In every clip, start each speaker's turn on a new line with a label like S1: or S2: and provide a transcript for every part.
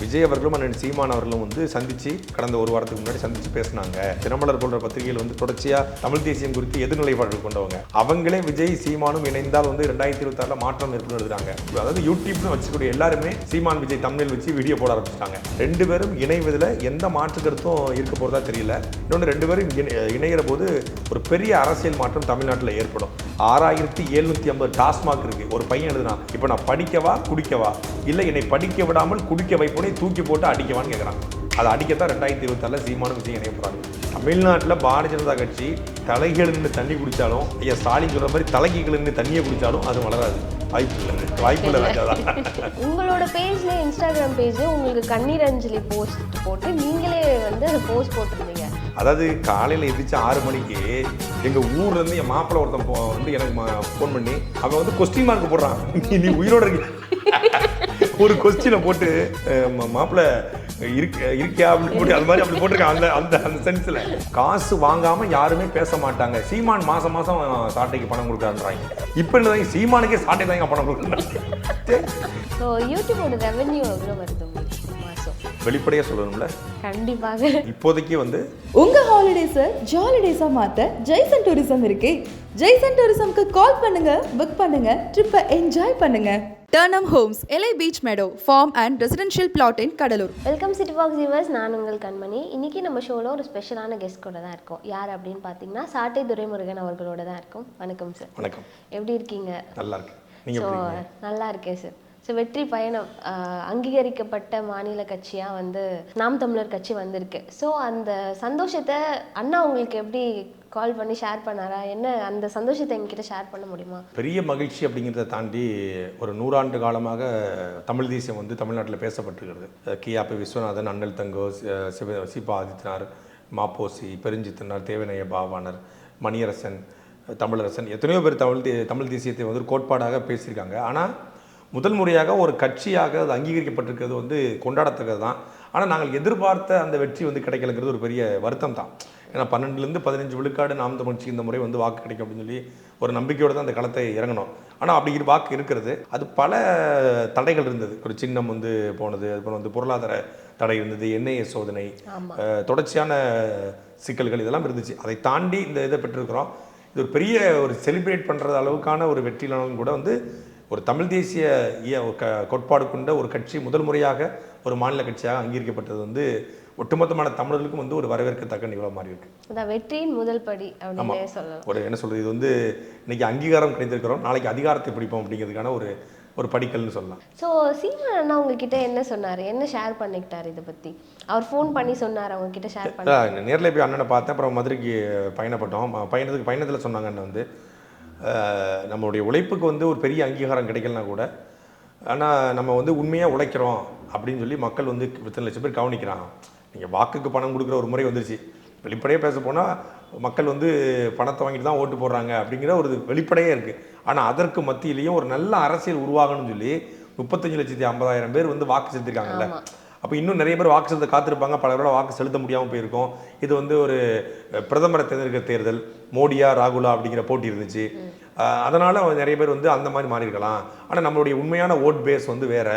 S1: விஜய் அவர்களும் அண்ணன் சீமான் அவர்களும் வந்து சந்திச்சு கடந்த ஒரு வாரத்துக்கு முன்னாடி சந்திச்சு பேசினாங்க. தினமலர் போன்ற பத்திரிகைகள் வந்து தொடர்ச்சியா தமிழ் தேசியம் குறித்து எதிர்நிலைப்பாடுகள் கொண்டவங்க. அவங்களே விஜய் சீமானும் இணைந்தால் வந்து ரெண்டாயிரத்தி இருபத்தி ஆறுல மாற்றம் ஏற்படும் எழுதுறாங்க அதாவது யூடியூப்னு வச்சுக்கூடிய எல்லாருமே சீமான் விஜய் தமிழில் வச்சு வீடியோ போட ஆரம்பிச்சிட்டாங்க. ரெண்டு பேரும் இணைவதில் எந்த மாற்று கருத்தும் இருக்க போறதா தெரியல. இன்னொன்று ரெண்டு பேரும் இணை- இணைகிற போது ஒரு பெரிய அரசியல் மாற்றம் தமிழ்நாட்டில் ஏற்படும். ஆறாயிரத்தி எழுநூத்தி ஐம்பது டாஸ்மாக் இருக்கு. ஒரு பையன் எழுதுனா இப்போ நான் படிக்கவா குடிக்கவா? இல்லை என்னை படிக்க விடாமல் குடிக்க வைப்போனே தூக்கி போட்டு அடிக்கவான்னு கேட்குறான் அதை அடிக்கத்தான் ரெண்டாயிரத்தி இருபத்தாறில் சீமானும் விஜய் இணைய போகிறாங்க தமிழ்நாட்டில் பாரதிய ஜனதா கட்சி தலைகீழ நின்று தண்ணி குடித்தாலும் ஐயா ஸ்டாலின் சொல்ற மாதிரி தலைகீழ நின்று தண்ணியை குடித்தாலும் அது வளராது. வாய்ப்பு இல்லை. வாய்ப்பு இல்லை
S2: உங்களோட பேஜ்ல இன்ஸ்டாகிராம் பேஜ் உங்களுக்கு கண்ணீர் அஞ்சலி போஸ்ட் போட்டு நீங்களே வந்து அந்த போஸ்ட் போட்டிருந்தீங்க.
S1: அதாவது காலையில் எந்திரிச்சு ஆறு மணிக்கு எங்கள் ஊர்லேருந்து என் மாப்பிள்ளை ஒருத்தன் வந்து எனக்கு ஃபோன் பண்ணி அவன் வந்து கொஸ்டின் மார்க் போடுறான். நீ உயிரோட இருக்க. ஒரு கொஸ்டினை போட்டு மாப்பிள்ளை இருக்க இருக்கியா அப்படின்னு போட்டு அது மாதிரி அப்படி போட்டிருக்கான் அந்த அந்த அந்த சென்ஸில் காசு வாங்காமல் யாருமே பேச மாட்டாங்க. சீமான் மாதம் மாதம் சாட்டைக்கு பணம் கொடுக்குறான்றாங்க. இப்போ என்ன சீமானுக்கே சாட்டை தாங்க பணம் கொடுக்குறாங்க.
S2: ஸோ யூடியூபோட ரெவென்யூ எவ்வளோ வருது
S1: வெளிப்படையாக சொல்லணும்ல?
S2: கண்டிப்பாக.
S1: இப்போதைக்கு வந்து
S3: உங்க ஹாலிடேஸை ஜாலிடேஸா மாத்த ஜெய்சன் டூரிசம் இருக்கே. ஜெய்சன் டூரிசம்க்கு கால் பண்ணுங்க புக் பண்ணுங்க ட்ரிப்பை என்ஜாய் பண்ணுங்க. டர்னம் ஹோம்ஸ் எலை beach meadow farm and residential plot in Cuddalore
S2: welcome city box viewers நான் உங்கள் கண்மணி. இன்னைக்கு நம்ம ஷோவில் ஒரு ஸ்பெஷலான கெஸ்ட் கூட தான் இருக்கோம். யார் அப்படின்னு பார்த்தீங்கன்னா சாட்டை துரைமுருகன் அவர்களோட தான் இருக்கோம். வணக்கம் சார்
S1: வணக்கம்.
S2: எப்படி இருக்கீங்க?
S1: நல்லா இருக்கு. நீங்கள்
S2: ஸோ
S1: எப்படி இருக்கீங்க?
S2: நல்லா இருக்கேன் சார் ஸோ வெற்றி பயணம் அங்கீகரிக்கப்பட்ட மாநில கட்சியாக வந்து நாம் தமிழர் கட்சி வந்திருக்கு. ஸோ அந்த சந்தோஷத்தை அண்ணா உங்களுக்கு எப்படி கால் பண்ணி ஷேர் பண்ணாரா? என்ன அந்த சந்தோஷத்தை என்கிட்ட ஷேர் பண்ண முடியுமா?
S1: பெரிய மகிழ்ச்சி அப்படிங்கிறத தாண்டி ஒரு நூறாண்டு காலமாக தமிழ் தேசியம் வந்து தமிழ்நாட்டில் பேசப்பட்டிருக்கிறது. அஹ் கியாபி விஸ்வநாதன் அண்ணல் தங்கோ சிவ சிபா ஆதித்யனார் மாப்போசி பெருஞ்சித்தனார் தேவநேய பாவானர் மணியரசன் தமிழரசன் எத்தனையோ பேர் தமிழ் தே தமிழ் தேசியத்தை வந்து ஒரு கோட்பாடாக பேசியிருக்காங்க. ஆனால் முதல் முறையாக ஒரு கட்சியாக அது அங்கீகரிக்கப்பட்டிருக்கிறது வந்து கொண்டாடத்தக்கது தான் ஆனால் நாங்கள் எதிர்பார்த்த அந்த வெற்றி வந்து கிடைக்கலங்கிறது ஒரு பெரிய வருத்தம் தான் ஏன்னா பன்னெண்டுலேருந்து பதினஞ்சு விழுக்காடு நாம் தமிழ்ச்சி இந்த முறை வந்து வாக்கு கிடைக்கும் அப்படின்னு சொல்லி ஒரு நம்பிக்கையோடு தான் அந்த களத்தை இறங்கணும். ஆனால் அப்படி வாக்கு இருக்கிறது. அது பல தடைகள் இருந்தது. ஒரு சின்னம் வந்து போனது அப்புறம் வந்து பொருளாதார தடை இருந்தது என்ஐஏ சோதனை தொடர்ச்சியான சிக்கல்கள் இதெல்லாம் இருந்துச்சு. அதை தாண்டி இந்த இதை பெற்றிருக்கிறோம். இது ஒரு பெரிய ஒரு செலிப்ரேட் பண்ணுறது அளவுக்கான ஒரு வெற்றியிலும் கூட வந்து ஒரு தமிழ் தேசிய கோட்பாடு கொண்ட ஒரு கட்சி முதல் முறையாக ஒரு மாநில கட்சியாக அங்கீகரிக்கப்பட்டது வந்து ஒட்டுமொத்தமான தமிழர்களுக்கும் வந்து ஒரு வரவேற்கத்தக்க நிகழ்வு மாதிரி இருக்கு
S2: அதான் வெற்றியின் முதல் படி அப்படின்னே சொல்லலாம்.
S1: ஒரு என்ன சொல்றது இது வந்து இன்னைக்கு அங்கீகாரம் கிடைத்திருக்கிறோம் நாளைக்கு அதிகாரத்தை பிடிப்போம் அப்படிங்கிறதுக்கான ஒரு ஒரு படிக்கல்னு சொல்லலாம்.
S2: ஸோ சீமான் அண்ணா உங்ககிட்ட என்ன சொன்னார்? என்ன ஷேர் பண்ணிக்கிட்டார் இதை பற்றி அவர் ஃபோன் பண்ணி சொன்னார் அவங்க கிட்ட ஷேர் பண்ண.
S1: நேரில் போய் அண்ணனை பார்த்தேன் அப்புறம் மதுரைக்கு பயணப்பட்டோம். பயணத்துக்கு பயணத்தில் சொன்னாங்க அண்ணன் வந்து. நம்மளுடைய உழைப்புக்கு வந்து ஒரு பெரிய அங்கீகாரம் கிடைக்கலனா கூட ஆனால் நம்ம வந்து உண்மையாக உழைக்கிறோம் அப்படின்னு சொல்லி மக்கள் வந்து இத்தனை லட்சம் பேர் கவனிக்கிறாங்க. நீங்கள் வாக்குக்கு பணம் கொடுக்குற ஒரு முறை வந்துருச்சு. வெளிப்படையாக பேச போனால் மக்கள் வந்து பணத்தை வாங்கிட்டு தான் ஓட்டு போடுறாங்க அப்படிங்கிற ஒரு வெளிப்படையே இருக்குது ஆனால் அதற்கு மத்தியிலையும் ஒரு நல்ல அரசியல் உருவாகணும்னு சொல்லி முப்பத்தஞ்சு லட்சத்தி ஐம்பதாயிரம் பேர் வந்து வாக்கு செலுத்திருக்காங்கல்ல. அப்போ இன்னும் நிறைய பேர் வாக்கு செலுத்த காத்திருப்பாங்க. பல பேரோட வாக்கு செலுத்த முடியாமல் போயிருக்கும். இது வந்து ஒரு பிரதமரை தேர்ந்தெடுக்கிற தேர்தல் மோடியா ராகுலா அப்படிங்கிற போட்டி இருந்துச்சு. அதனால நிறைய பேர் வந்து அந்த மாதிரி மாறி இருக்கலாம் ஆனால் நம்மளுடைய உண்மையான ஓட் பேஸ் வந்து வேற.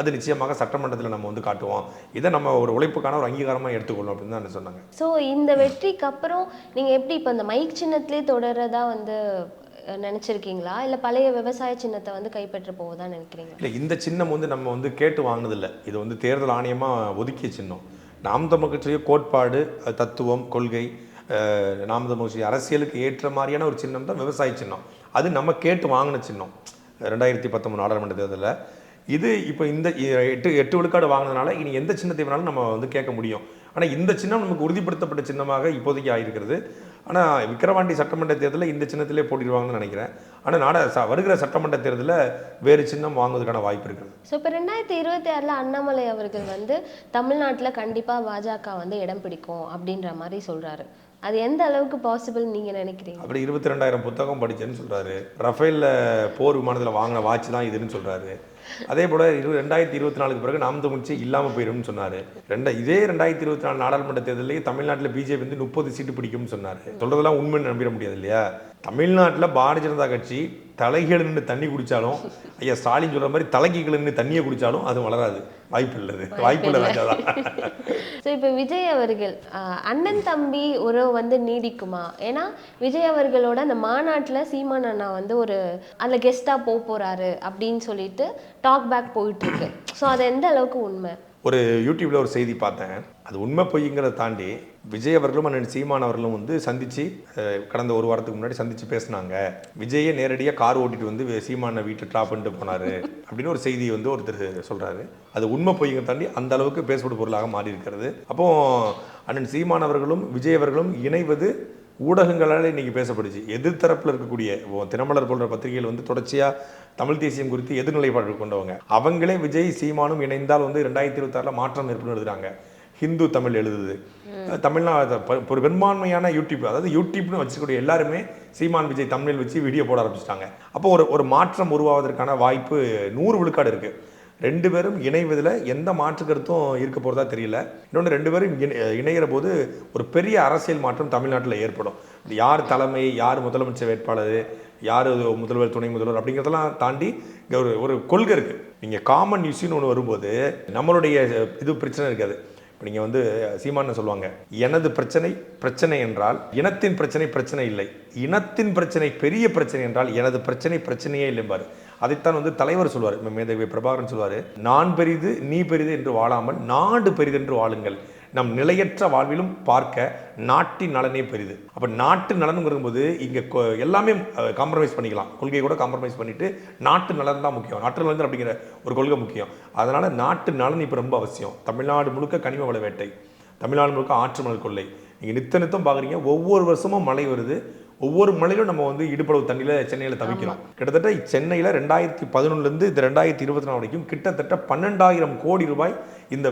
S1: அது நிச்சயமாக சட்டமன்றத்தில் நம்ம வந்து காட்டுவோம். இதை நம்ம ஒரு உழைப்புக்கான ஒரு அங்கீகாரமாக எடுத்துக்கொள்ளணும் அப்படின்னு தான் சொன்னாங்க.
S2: ஸோ இந்த வெற்றிக்கு அப்புறம் நீங்கள் எப்படி இப்போ இந்த மைக் சின்னத்திலே தொடர்றதா வந்து நினைச்சிருக்கீங்களா? இல்லை பழைய விவசாய சின்னத்தை வந்து கைப்பற்ற போவதா நினைக்கிறீங்க
S1: இல்லை இந்த சின்னம் வந்து நம்ம வந்து கேட்டு வாங்கினதில்லை. இது வந்து தேர்தல் ஆணையமாக ஒதுக்கிய சின்னம். நாம் தமிழ் கட்சியுடைய கோட்பாடு தத்துவம் கொள்கை நாம் தமிழ் கட்சி அரசியலுக்கு ஏற்ற மாதிரியான ஒரு சின்னம் தான் விவசாய சின்னம். அது நம்ம கேட்டு வாங்கின சின்னம். ரெண்டாயிரத்தி பத்தொம்பது நாடாளுமன்ற தேர்தலில் இது இப்போ இந்த எட்டு எட்டு விழுக்காடு வாங்கினதுனால இனி எந்த சின்னத்தை வேணாலும் நம்ம வந்து கேட்க முடியும். ஆனால் இந்த சின்னம் நமக்கு உறுதிப்படுத்தப்பட்ட சின்னமாக இப்போதைக்கு ஆகிருக்கிறது ஆனால் விக்கிரவாண்டி சட்டமன்ற தேர்தலில் இந்த சின்னத்திலே போட்டிடுவாங்கன்னு நினைக்கிறேன். ஆனால் நாட வருகிற சட்டமன்ற தேர்தலில் வேறு சின்னம் வாங்குவதற்கான வாய்ப்பு இருக்குது.
S2: ஸோ இப்போ ரெண்டாயிரத்தி இருபத்தி ஆறில் அண்ணாமலை அவர்கள் வந்து தமிழ்நாட்டில் கண்டிப்பாக பாஜக வந்து இடம் பிடிக்கும் அப்படின்ற மாதிரி சொல்கிறாரு அது எந்த அளவுக்கு பாசிபிள் நீங்கள் நினைக்கிறீங்க?
S1: அப்படி இருபத்தி ரெண்டாயிரம் புத்தகம் படிச்சேன்னு சொல்றாரு. ரஃபேல்ல போர் விமானத்தில் வாங்கின வாட்ச் தான் இதுன்னு சொல்றாரு. அதே போல இரு ரெண்டாயிரத்தி இருபத்தி நாலுக்கு பிறகு நாம் தமிழ்ச்சி இல்லாமல் போயிடும்னு சொன்னார். ரெண்டா இதே ரெண்டாயிரத்தி இருபத்தி நாலு நாடாளுமன்ற தேர்தலையே தமிழ்நாட்டில் பிஜேபி வந்து முப்பது சீட்டு பிடிக்கும்னு சொன்னாரு. சொல்றதெல்லாம் உண்மைன்னு நம்பிட முடியாது இல்லையா? தமிழ்நாட்டில் பாரதிய ஜனதா கட்சி நின்று தண்ணி குடிச்சாலும் ஐயா ஸ்டாலின் சொல்ற மாதிரி நின்று தண்ணியை குடிச்சாலும் அது வளராது. வாய்ப்பு இல்லது வாய்ப்பு இல்லை.
S2: ஸோ இப்போ விஜய் அவர்கள் அண்ணன் தம்பி உறவு வந்து நீடிக்குமா? ஏன்னா விஜய் அவர்களோட அந்த மாநாட்டில் சீமான் அண்ணா வந்து ஒரு அதில் கெஸ்ட்டாக போக போறாரு அப்படின்னு சொல்லிட்டு டாக் பேக் போயிட்டு இருக்கு. ஸோ அது எந்த அளவுக்கு உண்மை?
S1: ஒரு யூடியூப்ல ஒரு செய்தி பார்த்தேன். அது உண்மை பொய்ங்கிறத தாண்டி விஜய் அவர்களும் அண்ணன் சீமான் அவர்களும் வந்து சந்திச்சு கடந்த ஒரு வாரத்துக்கு முன்னாடி சந்திச்சு பேசினாங்க. விஜயே நேரடியாக கார் ஓட்டிட்டு வந்து சீமானை வீட்டை ட்ராப் பண்ணிட்டு போனாரு அப்படின்னு ஒரு செய்தி வந்து ஒருத்தர் சொல்றாரு. அது உண்மை பொய்ங்க தாண்டி அந்த அளவுக்கு பேசப்படும் பொருளாக மாறி இருக்கிறது அப்போ அண்ணன் சீமான் அவர்களும் விஜய் அவர்களும் இணைவது ஊடகங்களால் இன்றைக்கி பேசப்படுச்சு. எதிர்த்தரப்பில் இருக்கக்கூடிய ஓ, தினமலர் போன்ற பத்திரிகைகள் வந்து தொடர்ச்சியாக தமிழ் தேசியம் குறித்து எதிர்நிலைப்பாடு கொண்டவங்க. அவங்களே விஜய் சீமானும் இணைந்தால் வந்து ரெண்டாயிரத்தி இருபத்தாறில் மாற்றம் ஏற்படுத்துகிறாங்க ஹிந்து தமிழ் எழுதுது. தமிழ்னா ஒரு பெரும்பான்மையான யூடியூப் அதாவது யூடியூப்னு வச்சுக்கூடிய எல்லாருமே சீமான் விஜய் தமிழில் வச்சு வீடியோ போட ஆரம்பிச்சிட்டாங்க. அப்போ ஒரு ஒரு மாற்றம் உருவாவதற்கான வாய்ப்பு நூறு விழுக்காடு இருக்கு. ரெண்டு பேரும் இணைவதில் எந்த மாற்று கருத்தும் இருக்க போகிறதா தெரியல. இன்னொன்று ரெண்டு பேரும் இணை- இணைகிற போது ஒரு பெரிய அரசியல் மாற்றம் தமிழ்நாட்டில் ஏற்படும். யார் தலைமை யார் முதலமைச்சர் வேட்பாளர் யார் முதல்வர் துணை முதல்வர் அப்படிங்கிறதெல்லாம் தாண்டி இங்கே ஒரு ஒரு கொள்கை இருக்குது நீங்கள் காமன் இஷ்யூன்னு ஒன்று வரும்போது நம்மளுடைய இது பிரச்சனை இருக்காது. இப்போ நீங்கள் வந்து சீமான்னு சொல்லுவாங்க எனது பிரச்சனை பிரச்சனை என்றால் இனத்தின் பிரச்சனை பிரச்சனை இல்லை. இனத்தின் பிரச்சனை பெரிய பிரச்சனை என்றால் எனது பிரச்சனை பிரச்சனையே இல்லைம்பார் அதைத்தான் வந்து தலைவர் சொல்வார் மேதவி பிரபாகரன் சொல்வார் நான் பெரிது நீ பெரிது என்று வாழாமல் நாடு பெரிது என்று வாழுங்கள். நம் நிலையற்ற வாழ்விலும் பார்க்க நாட்டின் நலனே பெரிது. அப்போ நாட்டு நலனுங்கும் போது இங்கே எல்லாமே காம்ப்ரமைஸ் பண்ணிக்கலாம். கொள்கையை கூட காம்ப்ரமைஸ் பண்ணிட்டு நாட்டு நலன் தான் முக்கியம். நாட்டு நலன் அப்படிங்கிற ஒரு கொள்கை முக்கியம். அதனால நாட்டு நலன் இப்போ ரொம்ப அவசியம். தமிழ்நாடு முழுக்க கனிம வள வேட்டை. தமிழ்நாடு முழுக்க ஆற்று மணல் கொள்ளை. நீங்கள் நித்த நித்தம் பார்க்குறீங்க ஒவ்வொரு வருஷமும் மழை வருது. ஒவ்வொரு மழையிலும் நம்ம வந்து இடுப்பளவு தண்ணியில் சென்னையில் தவிக்கிறோம். கிட்டத்தட்ட சென்னையில் ரெண்டாயிரத்தி பதினொன்றுலேருந்து இந்த ரெண்டாயிரத்தி இருபத்தி நாலு வரைக்கும் கிட்டத்தட்ட பன்னெண்டாயிரம் கோடி ரூபாய் இந்த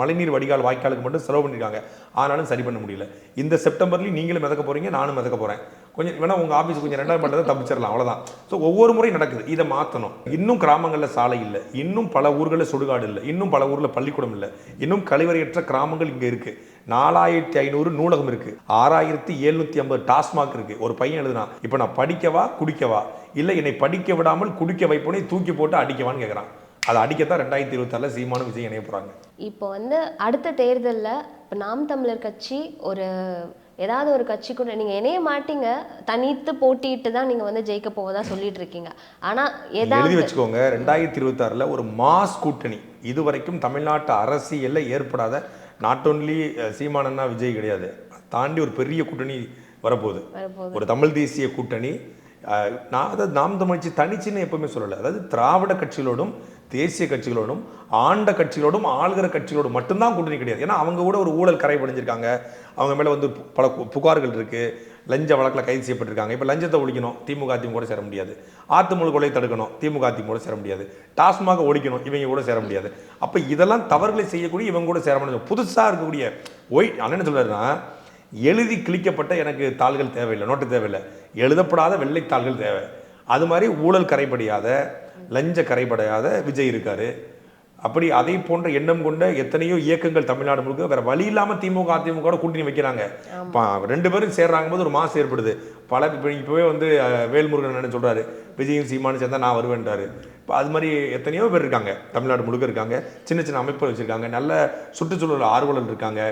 S1: மழைநீர் வடிகால் வாய்க்காலுக்கு மட்டும் செலவு பண்ணியிருக்காங்க ஆனாலும் சரி பண்ண முடியல. இந்த செப்டம்பர்லேயும் நீங்களும் மிதக்க போகிறீங்க நானும் மிதக்க போகிறேன் கொஞ்சம் வேணால் உங்கள் ஆஃபீஸ் கொஞ்சம் ரெண்டாவது மட்டும் தப்பிச்சிடலாம் அவ்வளோதான் ஸோ ஒவ்வொரு முறையும் நடக்குது. இதை மாற்றணும் இன்னும் கிராமங்களில் சாலை இல்லை. இன்னும் பல ஊர்களில் சுடுகாடு இல்லை. இன்னும் பல ஊரில் பள்ளிக்கூடம் இல்லை. இன்னும் கழிவறையற்ற கிராமங்கள் இங்கே இருக்குது நாலாயிரத்தி ஐநூறு நூலகம் இருக்குது ஆறாயிரத்தி எழுநூத்தி ஐம்பது டாஸ்மாக் இருக்குது ஒரு பையன் எழுதுனா இப்போ நான் படிக்கவா குடிக்கவா? இல்லை என்னை படிக்க விடாமல் குடிக்க வைப்போனே தூக்கி போட்டு அடிக்கவான்னு கேட்குறான் அதை அடிக்கத்தான் ரெண்டாயிரத்தி இருபத்தாறில் சீமானும் விஜய் இணைய போகிறாங்க
S2: இப்போ வந்து அடுத்த தேர்தலில் இப்போ நாம் தமிழர் கட்சி ஒரு ஏதாவது ஒரு கட்சி கூட நீங்கள் இணைய மாட்டீங்க தனித்து போட்டியிட்டு தான் நீங்கள் வந்து ஜெயிக்க போவதா சொல்லிட்டு இருக்கீங்க. ஆனால்
S1: எழுதி
S2: ஏதாவது
S1: வச்சுக்கோங்க ரெண்டாயிரத்தி இருபத்தாறில் ஒரு மாஸ் கூட்டணி. இதுவரைக்கும் தமிழ்நாட்டு அரசியலில் ஏற்படாத நாட் ஓன்லி சீமானன்னா விஜய் கிடையாது. தாண்டி ஒரு பெரிய கூட்டணி வரப்போகுது. ஒரு தமிழ் தேசிய கூட்டணி நான் அதாவது நாம் தமிழ்ச்சி தனிச்சுன்னு எப்பவுமே சொல்லலை. அதாவது திராவிட கட்சிகளோடும் தேசிய கட்சிகளோடும் ஆண்ட கட்சிகளோடும் ஆளுகிற கட்சிகளோடும் மட்டும்தான் கூட்டணி கிடையாது. ஏன்னா அவங்க கூட ஒரு ஊழல் கரை படிஞ்சிருக்காங்க அவங்க மேலே வந்து பு- பல புகார்கள் இருக்குது லஞ்ச வழக்கில் கைது செய்யப்பட்டிருக்காங்க. இப்போ லஞ்சத்தை ஒழிக்கணும். திமுக அதிமுக கூட சேர முடியாது. ஆத்துமூல் கொலை தடுக்கணும். திமுக அதிமுக கூட சேர முடியாது. டாஸ்மாக ஒழிக்கணும். இவங்க கூட சேர முடியாது. அப்போ இதெல்லாம் தவறுகளை செய்யக்கூடிய இவங்க கூட சேர முடியாது. புதுசாக இருக்கக்கூடிய ஒய் அண்ணன் என்ன சொல்றாருன்னா எழுதி கிழிக்கப்பட்ட எனக்கு தாள்கள் தேவையில்லை. நோட்டு தேவையில்லை. எழுதப்படாத வெள்ளை தாள்கள் தேவை. அது மாதிரி ஊழல் கரைபடியாத லஞ்ச கரைபடையாத விஜய் இருக்காரு. அப்படி அதை போன்ற எண்ணம் கொண்ட எத்தனையோ இயக்கங்கள் தமிழ்நாடு முழுக்க வேற வழி இல்லாம திமுக அதிமுக கூட்டணி வைக்கிறாங்க. ரெண்டு பேரும் சேர்றாங்க போது ஒரு மாசம் ஏற்படுது. பல இப்போ இப்பவே வந்து வேல்முருகன் என்ன சொல்றாரு விஜயும் சீமானு சேர்ந்தா நான் வருவேன்றாரு. இப்போ அது மாதிரி எத்தனையோ பேர் இருக்காங்க. தமிழ்நாடு முழுக்க இருக்காங்க. சின்ன சின்ன அமைப்புகள் வச்சிருக்காங்க. நல்ல சுற்றுச்சூழல் ஆர்வலர் இருக்காங்க.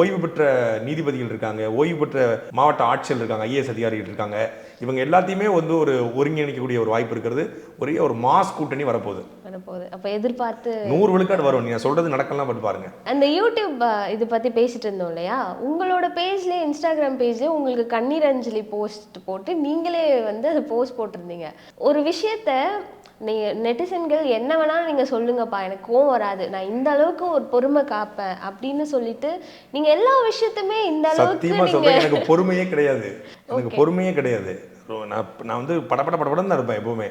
S1: ஓய்வு பெற்ற நீதிபதிகள் இருக்காங்க. ஓய்வு பெற்ற மாவட்ட ஆட்சியர் இருக்காங்க. ஐஏஎஸ் அதிகாரிகள் இருக்காங்க. இவங்க எல்லாத்தையுமே வந்து ஒரு ஒருங்கிணைக்கக்கூடிய ஒரு வாய்ப்பு இருக்கிறது. ஒரே ஒரு மாஸ் கூட்டணி வரப்போகுது.
S2: வரப்போகுது அப்போ எதிர்பார்த்து
S1: நூறு விழுக்காடு வரும். நீங்க சொல்றது நடக்கலாம் பட் பாருங்க.
S2: அந்த யூடியூப் இது பத்தி பேசிட்டு இருந்தோம் இல்லையா? உங்களோட பேஜ்லயே இன்ஸ்டாகிராம் பேஜ்லயே உங்களுக்கு கண்ணீர் அஞ்சலி போஸ்ட் போட்டு நீங்களே வந்து அது போஸ்ட் போட்டிருந்தீங்க. ஒரு விஷயத்த நீங்க நெட்டிசன்கள் என்ன வேணாலும் நீங்க சொல்லுங்கப்பா. எனக்கு கோவம் வராது. நான் இந்த அளவுக்கு ஒரு பொறுமை காப்பேன் அப்படின்னு சொல்லிட்டு நீங்க எல்லா விஷயத்துமே இந்த அளவுக்கு
S1: எனக்கு பொறுமையே கிடையாது. எனக்கு பொறுமையே கிடையாது. நான் நான் வந்து படபட படபடன்னு தான் இருப்பேன் எப்பவுமே.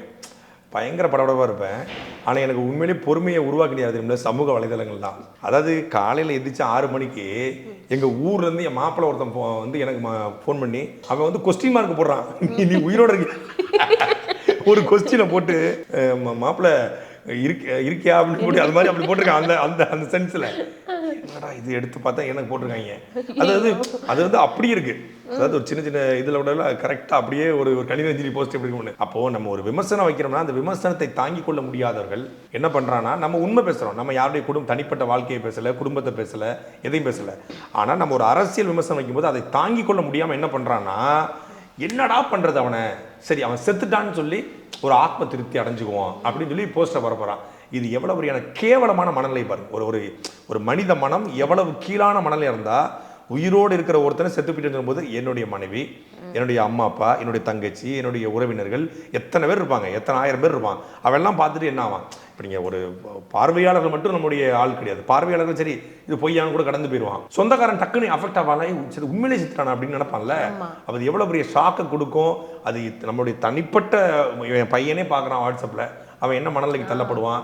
S1: பயங்கர படபடப்பாக இருப்பேன். ஆனால் எனக்கு உண்மையிலேயே பொறுமையை உருவாக்கினார் தெரியுமா? சமூக வலைதளங்கள் தான் அதாவது காலையில் எதிர்த்து ஆறு மணிக்கு எங்கள் ஊர்லேருந்து என் மாப்பிள்ளை ஒருத்தன் வந்து எனக்கு ஃபோன் பண்ணி அவன் வந்து கொஸ்டின் மார்க் போடுறான். நீ நீ உயிரோட இருக்க ஒரு கொஸ்டினை போட்டு மாப்பிள்ள மாப்பிள்ளை இருக்க இருக்கியா? அப்படின்னு போட்டு அது மாதிரி அப்படி போட்டிருக்கான் அந்த அந்த அந்த சென்ஸில் என்னடா இது எடுத்து பார்த்தா எனக்கு போட்டிருக்காங்க? அது வந்து அது வந்து அப்படி இருக்கு. அதாவது ஒரு சின்ன சின்ன இதில் விட கரெக்டாக அப்படியே ஒரு ஒரு கணிதஞ்சலி போஸ்ட் எப்படி ஒன்று அப்போ நம்ம ஒரு விமர்சனம் வைக்கிறோம்னா அந்த விமர்சனத்தை தாங்கி கொள்ள முடியாதவர்கள் என்ன பண்றான்னா நம்ம உண்மை பேசுகிறோம் நம்ம யாருடைய குடும்பம் தனிப்பட்ட வாழ்க்கையை பேசலை குடும்பத்தை பேசல எதையும் பேசல. ஆனால் நம்ம ஒரு அரசியல் விமர்சனம் வைக்கும்போது அதை தாங்கி கொள்ள முடியாமல் என்ன பண்ணுறான்னா என்னடா பண்ணுறது அவனை? சரி அவன் செத்துட்டான்னு சொல்லி ஒரு ஆத்ம திருப்தி அடைஞ்சுக்குவான் அப்படின்னு சொல்லி போஸ்டர் பரப்புறான் இது எவ்வளவு ஒரு எனக்கு கேவலமான மனநிலை பாருங்க. ஒரு ஒரு ஒரு மனித மனம் எவ்வளவு கீழான மனநிலை இருந்தா உயிரோடு இருக்கிற ஒருத்தனை செத்து போயிட்டு போது என்னுடைய மனைவி என்னுடைய அம்மா அப்பா என்னுடைய தங்கச்சி என்னுடைய உறவினர்கள் எத்தனை பேர் இருப்பாங்க? எத்தனை ஆயிரம் பேர் இருப்பான் அவெல்லாம் பார்த்துட்டு என்ன ஆவான்? இப்போ நீங்கள் ஒரு பார்வையாளர்கள் மட்டும் நம்முடைய ஆள் கிடையாது. பார்வையாளர்கள் சரி இது பொய்யான்னு கூட கடந்து போயிடுவான் சொந்தக்காரன் டக்குன்னு அஃபெக்ட் "ஏய், சரி உண்மையிலே சித்தானா அப்படின்னு நினைப்பான்ல? அது எவ்வளோ பெரிய ஷாக்கை கொடுக்கும்? அது நம்மளுடைய தனிப்பட்ட என் பையனே பார்க்குறான் வாட்ஸ்அப்பில் அவன் என்ன மனநிலைக்கு தள்ளப்படுவான்?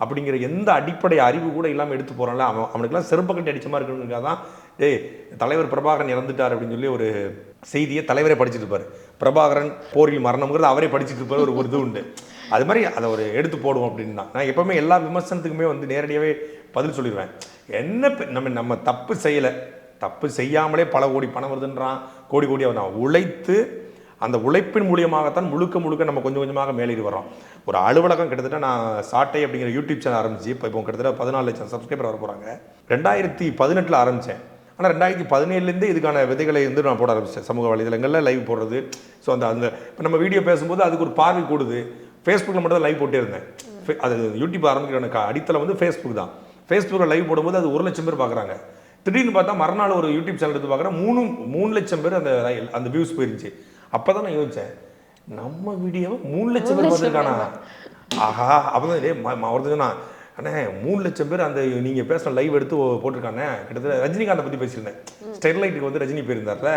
S1: அப்படிங்கிற எந்த அடிப்படை அறிவு கூட இல்லாமல் எடுத்து போகிறான்ல அவன் அவனுக்குலாம் செருப்ப கட்டி அடித்த மாதிரி இருக்கணுங்கிறதுக்காக தான் டேய் தலைவர் பிரபாகரன் இறந்துட்டார் அப்படின்னு சொல்லி ஒரு செய்தியை தலைவரே படிச்சுட்டு இருப்பார். பிரபாகரன் போரில் மரணம்ங்கிறது அவரே படிச்சுட்டு இருப்பார் ஒரு இது உண்டு. அது மாதிரி அதை ஒரு எடுத்து போடுவோம் அப்படின்னு தான் நான் எப்பவுமே எல்லா விமர்சனத்துக்குமே வந்து நேரடியாகவே பதில் சொல்லிடுவேன். என்ன பெ- நம்ம நம்ம தப்பு செய்யலை. தப்பு செய்யாமலே பல கோடி பணம் வருதுன்றான் கோடி கோடி நான் உழைத்து அந்த உழைப்பின் மூலியமாகத்தான் முழுக்க முழுக்க நம்ம கொஞ்சம் கொஞ்சமாக மேலேறி வரோம் ஒரு அலுவலகம் கிட்டத்தட்ட நான் சாட்டை அப்படிங்கிற யூடியூப் சேனல் ஆரம்பிச்சு இப்போ இப்போ கிட்டத்தட்ட பதினாலு லட்சம் சப்ஸ்கிரைபர் வர போகிறாங்க ரெண்டாயிரத்தி பதினெட்டில் ஆரம்பித்தேன் ஆனால் ரெண்டாயிரத்தி பதினேழுலேருந்து இதுக்கான விதைகளை வந்து நான் போட ஆரம்பித்தேன் சமூக வலைதளங்களில் லைவ் போடுறது. ஸோ அந்த அந்த இப்போ நம்ம வீடியோ பேசும்போது அதுக்கு ஒரு பார்வை கூடுது. ஃபேஸ்புக்கில் மட்டும் தான் லைவ் போட்டே இருந்தேன். ஃபே- அது யூடியூப் ஆரம்பிக்கிற அடித்தளம் வந்து ஃபேஸ்புக் தான். ஃபேஸ்புக்கில் லைவ் போடும்போது அது ஒரு லட்சம் பேர் பார்க்குறாங்க திடீர்னு பார்த்தா மறுநாள் ஒரு யூடியூப் சேனல் எடுத்து பார்க்குறேன் மூணு மூணு லட்சம் பேர் அந்த அந்த வியூஸ் போயிருந்துச்சு. அப்போ தான் நான் யோசித்தேன் நம்ம வீடியோவை மூணு லட்சம் பேர் பார்த்துருக்கானா? ஆஹா அப்பதான் ஒருத்தங்க நான் அண்ணே மூணு லட்சம் பேர் அந்த நீங்கள் பேசுன லைவ் எடுத்து போட்டிருக்கானே கிட்டத்தட்ட ரஜினிகாந்தை பற்றி பேசியிருந்தேன். ஸ்டெர்லைட்டுக்கு வந்து ரஜினி போயிருந்தார்ல.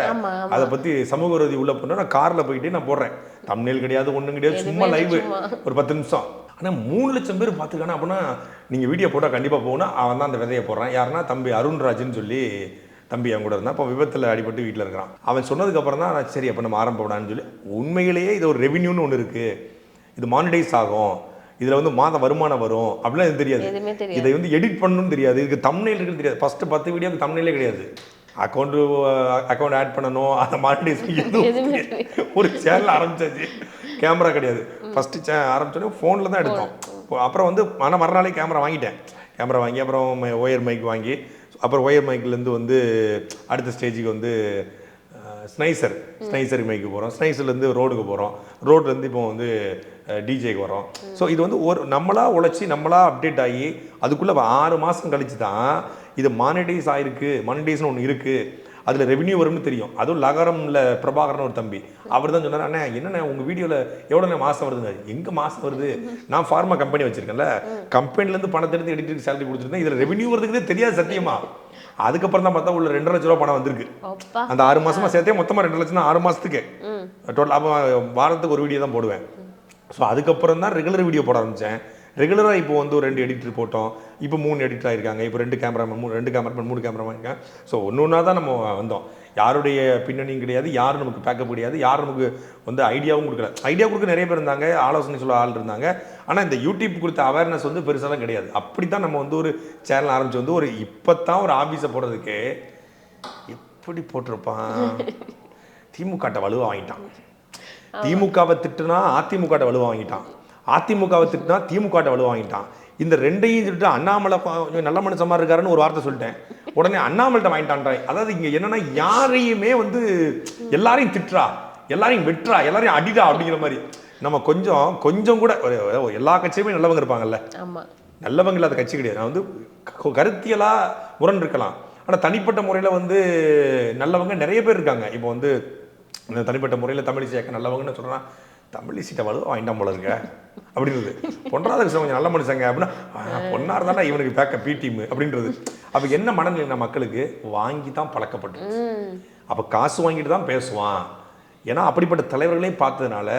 S1: அதை பற்றி சமூக விரோதி உள்ள பண்ண நான் காரில் போயிட்டு நான் போடுறேன். தமிழ் கிடையாது ஒன்றும் கிடையாது சும்மா லைவ். ஒரு பத்து நிமிஷம். ஆனால் மூணு லட்சம் பேர் பார்த்துருக்கானா அப்படின்னா நீங்கள் வீடியோ போட்டால் கண்டிப்பாக போகணும் அவன் தான் அந்த விதையை போடுறான். யாருன்னா தம்பி அருண்ராஜ்னு சொல்லி தம்பி அவன் கூட இருந்தான் இப்போ விபத்தில் அடிபட்டு வீட்டில் இருக்கிறான் அவன் சொன்னதுக்கு அப்புறம் தான் நான் சரி அப்போ நம்ம ஆரம்பிப்படான்னு சொல்லி உண்மையிலேயே இது ஒரு ரெவின்யூன்னு ஒன்று இருக்குது இது மானிடைஸ் ஆகும் இதில் வந்து மாத வருமானம் வரும் அப்படிலாம் இது தெரியாது இதை வந்து எடிட் பண்ணணும்னு தெரியாது இதுக்கு தம்னைல் இருக்குன்னு தெரியாது ஃபர்ஸ்ட் பத்து வீடியோக்கு தம்னைலே கிடையாது அக்கௌண்ட் அக்கௌண்ட் ஆட் பண்ணணும் அதை தெரியாது. ஒரு சேனல் ஆரம்பிச்சாச்சு கேமரா கிடையாது ஃபர்ஸ்ட் சே ஆரம்பிச்சோடனே ஃபோனில் தான் எடுத்தோம் அப்புறம் வந்து ஆனால் மறுநாளே கேமரா வாங்கிட்டேன் கேமரா வாங்கி அப்புறம் ஒயர் மைக் வாங்கி அப்புறம் ஒயர் மைக்லேருந்து வந்து அடுத்த ஸ்டேஜுக்கு வந்து ஸ்னைசர் ஸ்னைசர் மைக்கு போகிறோம் ஸ்னைசர்லேருந்து ரோடுக்கு போகிறோம் ரோட்லேருந்து இப்போ வந்து டிஜேக்கு வரோம். ஸோ இது வந்து ஒரு நம்மளா உழைச்சி நம்மளா அப்டேட் ஆகி அதுக்குள்ளே ஆறு மாதம் கழிச்சு தான் இது மானிடைஸ் ஆகிருக்கு மானிடைஸ்னு ஒன்று இருக்குது அதில் ரெவென்யூ வரும்னு தெரியும். அதுவும் லகரம்ல பிரபாகரன் ஒரு தம்பி. அவர் தான் சொன்னார் அண்ணா என்னண்ணே உங்கள் வீடியோவில் எவ்வளோண்ணே மாதம் வருதுங்க? எங்கே மாதம் வருது? நான் ஃபார்மா கம்பெனி வச்சிருக்கேன்ல. கம்பெனிலேருந்து பணத்தை எடுத்து எடிட்டருக்கு சேலரி கொடுத்துருந்தேன் இதில் ரெவென்யூ வருதுக்குதே தெரியாது சத்தியமா. அதுக்கப்புறம் தான் பார்த்தா உள்ள ரெண்டரை லட்ச ரூபா பணம் வந்திருக்கு. அந்த ஆறு மாசமா சேர்த்தே மொத்தமாக ரெண்டு லட்சம் தான் ஆறு மாதத்துக்கு டோட்டல் வாரத்துக்கு ஒரு வீடியோ தான் போடுவேன். ஸோ அதுக்கப்புறம் தான் ரெகுலர் வீடியோ போட ஆரம்பித்தேன் ரெகுலராக இப்போ வந்து ஒரு ரெண்டு எடிட்டர் போட்டோம். இப்போ மூணு எடிட்டர் ஆயிருக்காங்க. இப்போ ரெண்டு கேமராமேன் மூணு ரெண்டு கேமராமேன் மூணு கேமராமேன் இருக்காங்க. ஸோ ஒன்று ஒன்றா தான் நம்ம வந்தோம். யாருடைய பின்னணியும் கிடையாது. யாரும் நமக்கு பேக்கப் கிடையாது யாரும் நமக்கு வந்து ஐடியாவும் கொடுக்கல. ஐடியா கொடுக்க நிறைய பேர் இருந்தாங்க. ஆலோசனை சொல்ல ஆள் இருந்தாங்க. ஆனால் இந்த யூடியூப் கொடுத்த அவேர்னஸ் வந்து பெருசாலாம் கிடையாது. அப்படி தான் நம்ம வந்து ஒரு சேனல் ஆரம்பிச்சு வந்து ஒரு இப்போ தான் ஒரு ஆஃபீஸை போடுறதுக்கு எப்படி போட்டிருப்பான்? திமுகட்ட வலுவா வாங்கிட்டான். திமுகவை திட்டுனா அதிமுகட்ட வலுவா வாங்கிட்டான். அதிமுகவை திட்டுனா திமுகட்ட வலுவா வாங்கிட்டான் இந்த ரெண்டையும் சொல்லிட்டு அண்ணாமலை நல்ல மனுஷன் மாதிரி இருக்காருன்னு ஒரு வார்த்தை சொல்லிட்டேன். உடனே அண்ணாமலைட்ட வாங்கிட்டான்றான் அதாவது இங்க என்னன்னா யாரையுமே வந்து எல்லாரையும் திட்டுறா எல்லாரையும் வெட்டுறா எல்லாரையும் அடிடா அப்படிங்கிற மாதிரி. நம்ம கொஞ்சம் கொஞ்சம் கூட எல்லா கட்சியுமே நல்லவங்க இருப்பாங்கல்ல. நல்லவங்க இல்லாத கட்சி கிடையாது. நான் வந்து கருத்தியலா முரண் இருக்கலாம் ஆனா தனிப்பட்ட முறையில வந்து நல்லவங்க நிறைய பேர் இருக்காங்க. இப்போ வந்து இந்த தனிப்பட்ட முறையில தமிழிசை இயக்க நல்லவங்கன்னு தமிழ் சீட்டை வலுவா வாங்கிட்டான் போல இருக்க. அப்படின்றது. பொன்ராத கொஞ்சம் நல்ல மனுஷங்க அப்படின்னா பொன்னார் தானே இவனுக்கு பேக்க பி டீம் அப்படின்றது. அப்ப என்ன மனநிலை மக்களுக்கு? வாங்கி தான் பழக்கப்பட்டு அப்போ காசு வாங்கிட்டு தான் பேசுவான். ஏன்னா அப்படிப்பட்ட தலைவர்களையும் பார்த்ததுனால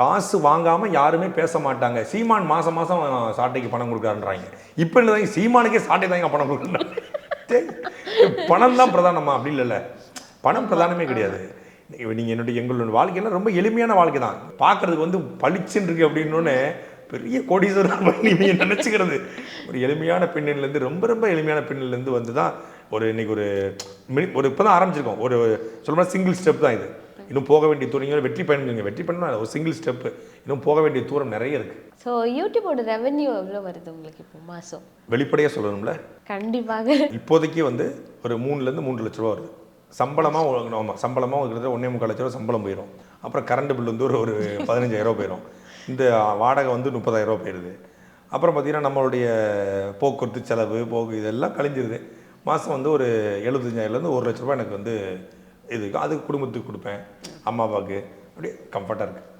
S1: காசு வாங்காம யாருமே பேச மாட்டாங்க. சீமான் மாசம் மாசம் சாட்டைக்கு பணம் கொடுக்காருன்றாங்க இப்போ என்ன சீமானுக்கே சாட்டை தாங்க பணம் கொடுக்குறாங்க பணம் தான் பிரதானமா? அப்படி இல்லைல்ல. பணம் பிரதானமே கிடையாது. நீங்க- நீங்க என்னுடைய எங்களோட வாழ்க்கையெல்லாம் ரொம்ப எளிமையான வாழ்க்கை தான். பார்க்கறதுக்கு வந்து பளிச்சுன்னு இருக்கு அப்படின்னோடனே பெரிய கோடீஸ்வரர் பண்ணி நீங்க நினச்சிக்கிறது. ஒரு எளிமையான பெண்ணிலேருந்து ரொம்ப ரொம்ப எளிமையான பெண்ணிலேருந்து வந்து தான் ஒரு இன்னைக்கு ஒரு மினி- ஒரு இப்போ தான் ஆரம்பிச்சிருக்கோம். ஒரு சொல்லணும் சிங்கிள் ஸ்டெப் தான் இது. இன்னும் போக வேண்டிய தூரம் வெற்றி பயணம் வெற்றி பயணம் ஒரு சிங்கிள் ஸ்டெப்பு இன்னும் போக வேண்டிய தூரம் நிறைய இருக்குது
S2: ஸோ யூடியூபோட ரெவென்யூ எவ்வளோ வருது உங்களுக்கு இப்போ மாதம்
S1: வெளிப்படையாக சொல்லணும்ல?
S2: கண்டிப்பாக.
S1: இப்போதைக்கு வந்து ஒரு மூணுலேருந்து மூன்று லட்ச ரூபா வருது. சம்பளமாக ஆமாம் சம்பளமாக கிட்டத்தட்ட ஒன்றே முக்கால் லட்ச ரூபா சம்பளம் போயிடும் அப்புறம் கரண்ட் பில் வந்து ஒரு ஒரு பதினஞ்சாயிரரூபா போயிடும் இந்த வாடகை வந்து முப்பதாயிரரூபா போயிடுது. அப்புறம் பார்த்திங்கன்னா நம்மளுடைய போக்குவரத்து செலவு போக்கு இதெல்லாம் கழிஞ்சிருது. மாதம் வந்து ஒரு எழுபத்தஞ்சாயிரம்லேருந்து ஒரு லட்ச ரூபா எனக்கு வந்து இது அது குடும்பத்துக்கு கொடுப்பேன். அம்மா அப்பாவுக்கு அப்படியே கம்ஃபர்ட்டாக இருக்குது